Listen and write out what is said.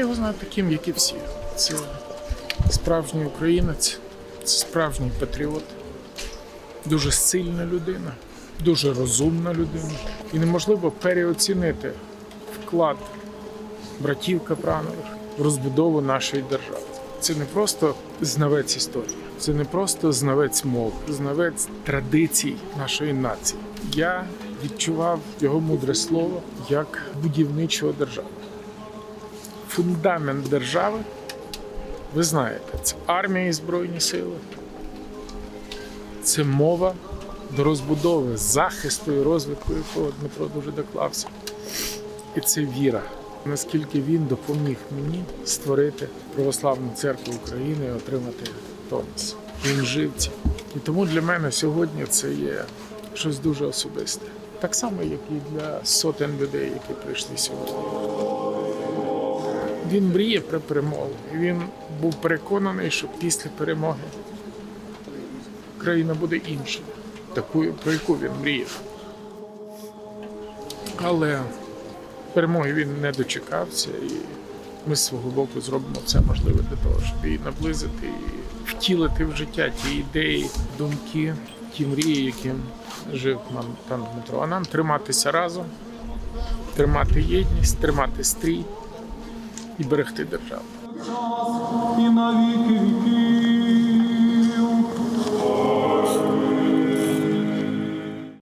його знаю таким, як і всі. Це справжній українець, це справжній патріот, дуже сильна людина, дуже розумна людина. І неможливо переоцінити вклад братів Капранових в розбудову нашої держави. Це не просто знавець історії, це не просто знавець мов, знавець традицій нашої нації. Я відчував його мудре слово як будівничого держави. Фундамент держави, ви знаєте, це армія і збройні сили, це мова до розбудови, захисту і розвитку, якого Дмитро дуже доклався. І це віра. Наскільки він допоміг мені створити православну церкву України і отримати Томас. Він жив цим. І тому для мене сьогодні це є щось дуже особисте. Так само, як і для сотень людей, які прийшли сьогодні. Він мріє про перемогу. І Він був переконаний, що після перемоги країна буде іншою, такою, про яку він мріяв. Але перемоги він не дочекався, і ми з свого боку зробимо все можливе для того, щоб її наблизити і втілити в життя ті ідеї, думки, ті мрії, яким жив нам пан Дмитро. А нам триматися разом, тримати єдність, тримати стрій і берегти державу.